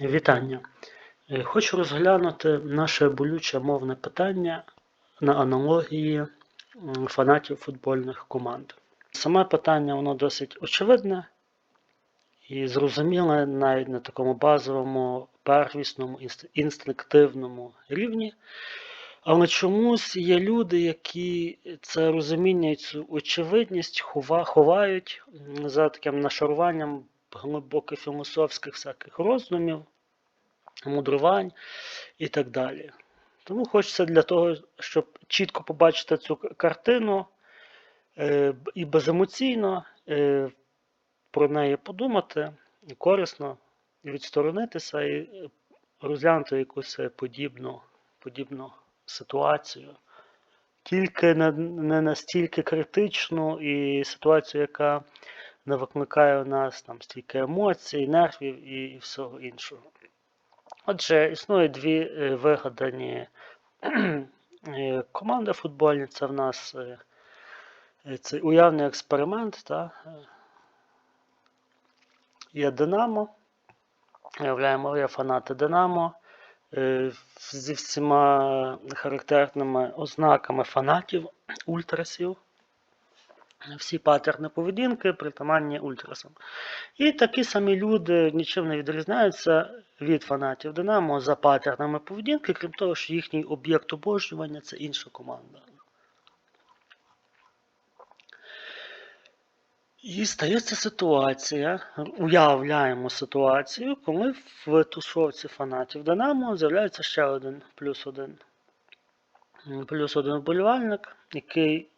Вітання. Е, Хочу розглянути наше болюче мовне питання на аналогії фанатів футбольних команд. Саме питання воно досить очевидне і зрозуміле навіть на такому базовому, первісному, інстинктивному рівні. Але чомусь є люди, які це розуміння і цю очевидність хова- ховають за таким нашаруванням глибоких філософських всяких роздумів, мудрувань і так далі. Тому хочеться для того, щоб чітко побачити цю картину е, і беземоційно е, про неї подумати, і корисно відсторонитися і е, розглянути якусь е, подібну, подібну ситуацію. Тільки не, не настільки критичну і ситуацію, яка не викликає у нас там стільки емоцій, нервів і, всього іншого. Отже, існує дві е, вигадані е, команди футбольні. Це в нас е, цей уявний експеримент. Та? Є Динамо. Уявляємо, є фанати Динамо зі всіма характерними ознаками фанатів, ультрасів. Всі патерни поведінки притаманні ультрасам. І такі самі люди нічим не відрізняються від фанатів Динамо за патернами поведінки, крім того, що їхній об'єкт обожнювання це інша команда. І стається ситуація, уявляємо ситуацію, коли в тусовці фанатів Динамо з'являється ще один плюс один. Плюс один вболівальник, який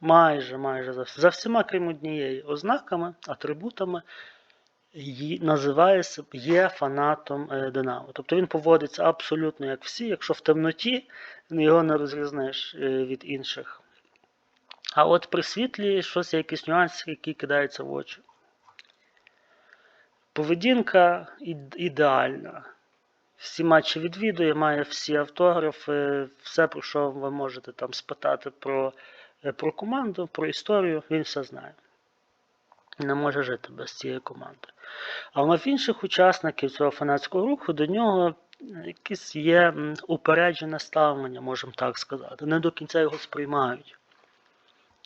майже майже за, за всіма, крім однієї ознаками, атрибутами, ї- називає є фанатом е, Динамо. Тобто він поводиться абсолютно як всі, якщо в темноті його не розрізниш е, від інших. А от при світлі щось є якийсь нюанс, який кидається в очі. Поведінка ідеальна. Всі матчі відвідує, має всі автографи, все, про що ви можете там спитати про, про команду, про історію, він все знає. Не може жити без цієї команди. Але в інших учасників цього фанатського руху до нього якесь є упереджене ставлення, можемо так сказати. Не до кінця його сприймають.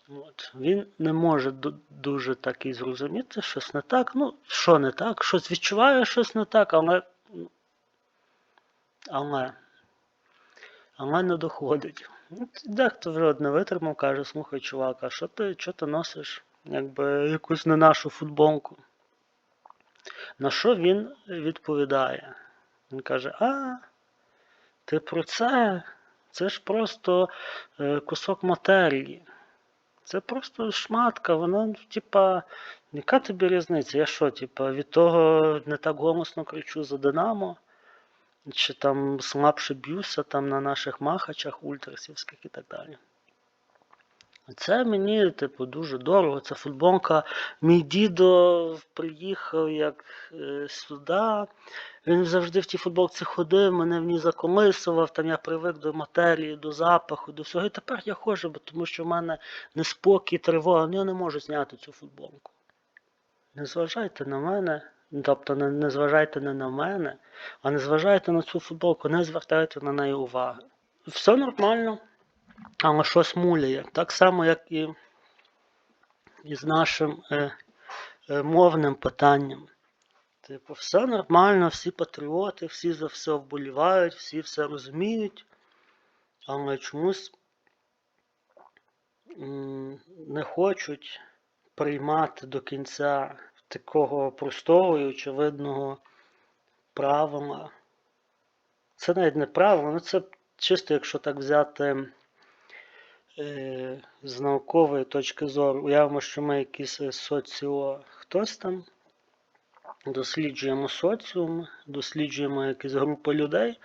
От. Він не може дуже так і зрозуміти, щось не так. Ну, що не так, щось відчуває, щось не так, але. ну, Але. Але не доходить. Дехто вже от не витримав, каже, слухай, чувак, а що ти, що ти носиш? Якби якусь не нашу футболку. На що він відповідає? Він каже: А, ти про це? Це ж просто е, кусок матерії. Це просто шматка, вона, ну, типа, яка тобі різниця? Я що, типа, від того не так голосно кричу за Динамо, чи там слабше б'юся там на наших махачах ультрасівських і так далі. Це мені, типу, дуже дорого. Це футболка. Мій дідо приїхав як е, сюди. Він завжди в тій футболці ходив, мене в ній заколисував, там я привик до матерії, до запаху, до всього. І тепер я ходжу, бо тому що в мене неспокій, тривога. Ну, я не можу зняти цю футболку. Не зважайте на мене, тобто не, не зважайте не на мене, а не зважайте на цю футболку, не звертайте на неї уваги. Все нормально, але щось муляє. Так само, як і, і з нашим е, е, мовним питанням. Типу, все нормально, всі патріоти, всі за все вболівають, всі все розуміють, але чомусь не хочуть приймати до кінця такого простого і очевидного правила. Це навіть не правило, ну це чисто, якщо так взяти е, з наукової точки зору, уявимо, що ми якісь е, соціо хтось там, досліджуємо соціум, досліджуємо якісь групи людей,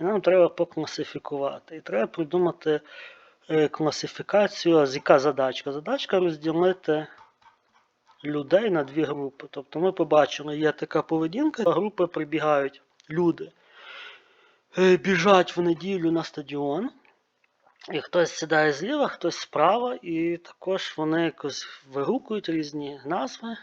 і нам треба покласифікувати. І треба придумати е, класифікацію, з яка задачка? Задачка розділити людей на дві групи. Тобто ми побачили, є така поведінка, групи прибігають люди. Е, Біжать в неділю на стадіон, і хтось сідає зліва, хтось справа, і також вони якось вигукують різні назви.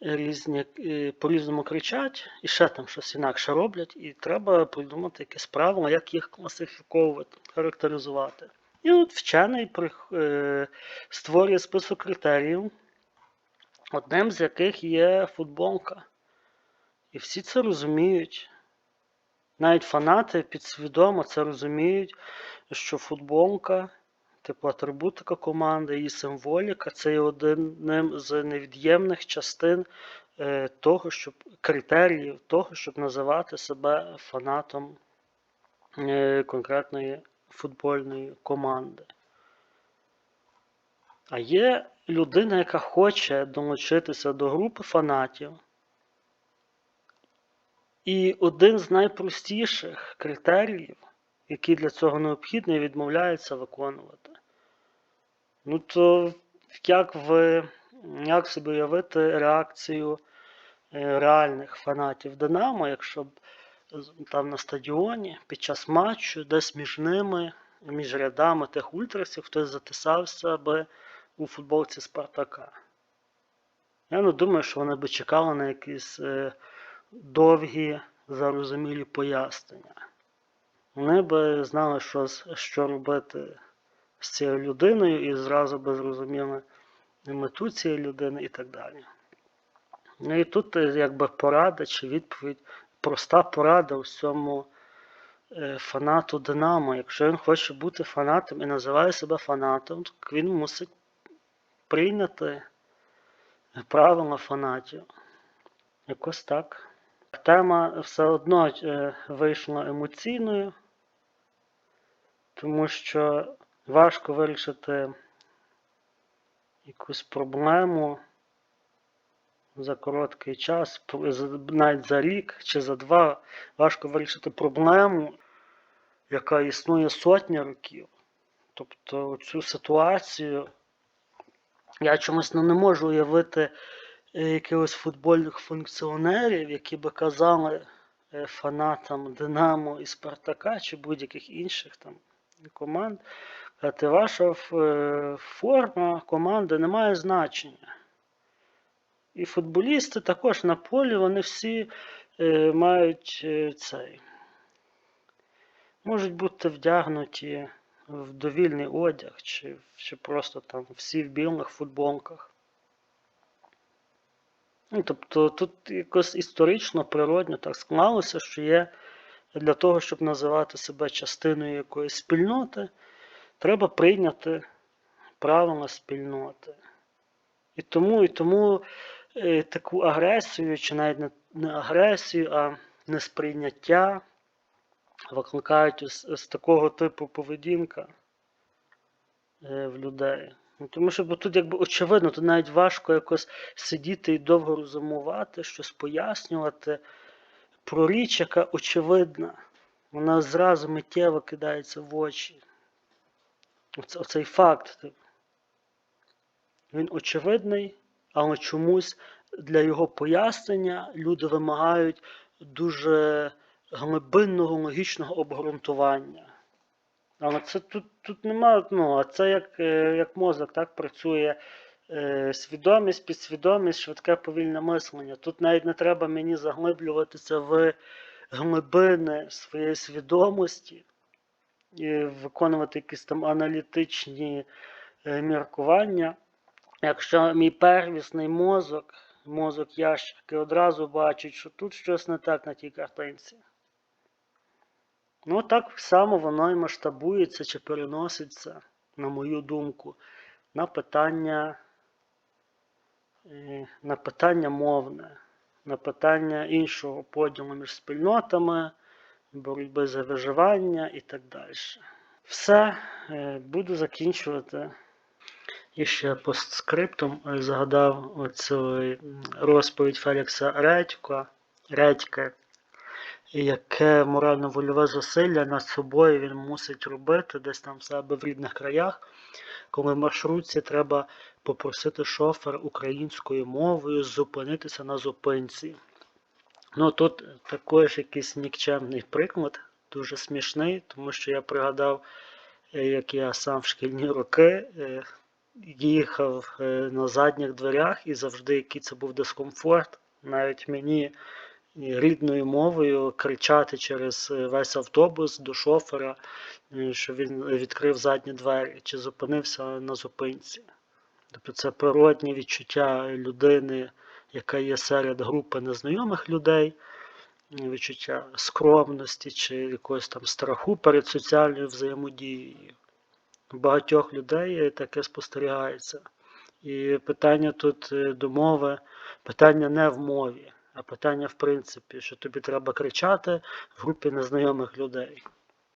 різні е, по-різному кричать і ще там щось інакше роблять, і треба придумати якесь правило, як їх класифіковувати, характеризувати. І от вчений е, створює список критеріїв, одним з яких є футболка. І всі це розуміють. Навіть фанати підсвідомо це розуміють, що футболка, типу атрибутика команди, її символіка це є одним з невід'ємних частин е, того, щоб критеріїв того, щоб називати себе фанатом е, конкретної футбольної команди. А є людина, яка хоче долучитися до групи фанатів. І один з найпростіших критеріїв, який для цього необхідний, відмовляється виконувати. Ну то як ви, як собі уявити реакцію е, реальних фанатів Динамо, якщо б там на стадіоні під час матчу, десь між ними, між рядами тих ультрасів, хтось затисався би у футболці Спартака. Я не думаю, що вони би чекали на якісь е, довгі, зарозумілі пояснення. Вони би знали, що, що робити з цією людиною і зразу би зрозуміли мету цієї людини і так далі. Ну і тут е, якби порада чи відповідь, проста порада усьому е, фанату Динамо. Якщо він хоче бути фанатом і називає себе фанатом, то він мусить прийняти правила фанатів. Якось так. Тема все одно е, вийшла емоційною, тому що важко вирішити якусь проблему за короткий час, навіть за рік чи за два, важко вирішити проблему, яка існує сотні років. Тобто цю ситуацію я чомусь ну, не можу уявити е, якихось футбольних функціонерів, які би казали е, фанатам Динамо і Спартака чи будь-яких інших там команд, казати, ваша е, форма команди не має значення. І футболісти також на полі, вони всі мають цей. Можуть бути вдягнуті в довільний одяг, чи, чи просто там всі в білих футболках. Ну, тобто тут якось історично, природньо так склалося, що є для того, щоб називати себе частиною якоїсь спільноти, треба прийняти правила спільноти. І тому, і тому е, таку агресію, чи навіть не агресію, а несприйняття викликають з, такого типу поведінка е, в людей. Ну, тому що бо тут якби очевидно, тут навіть важко якось сидіти і довго розумувати, щось пояснювати про річ, яка очевидна. Вона зразу миттєво кидається в очі. Оце, оцей факт. Він очевидний, але чомусь для його пояснення люди вимагають дуже глибинного логічного обґрунтування. Але це тут, тут немає, ну, а це як, е, як мозок так працює е, свідомість, підсвідомість, швидке повільне мислення. Тут навіть не треба мені заглиблюватися в глибини своєї свідомості і виконувати якісь там аналітичні е, міркування. Якщо мій первісний мозок, мозок ящерки одразу бачить, що тут щось не так на тій картинці. Ну, так само воно і масштабується чи переноситься, на мою думку, на питання, е, на питання мовне, на питання іншого поділу між спільнотами, боротьби за виживання і так далі. Все, е, буду закінчувати. І ще постскриптум е, згадав оцю розповідь Фелікса Редька, Редька, яке морально-вольове зусилля над собою він мусить робити десь там в себе в рідних краях, коли в маршрутці треба попросити шофера українською мовою зупинитися на зупинці. Ну тут також якийсь нікчемний приклад, дуже смішний, тому що я пригадав, е, як я сам в шкільні роки е, їхав е, на задніх дверях і завжди який це був дискомфорт. Навіть мені рідною мовою кричати через е, весь автобус до шофера, е, що він відкрив задні двері чи зупинився на зупинці. Тобто це природні відчуття людини, яка є серед групи незнайомих людей, е, відчуття скромності чи якогось там страху перед соціальною взаємодією. Багатьох людей таке спостерігається. І питання тут до мови, питання не в мові, а питання в принципі, що тобі треба кричати в групі незнайомих людей.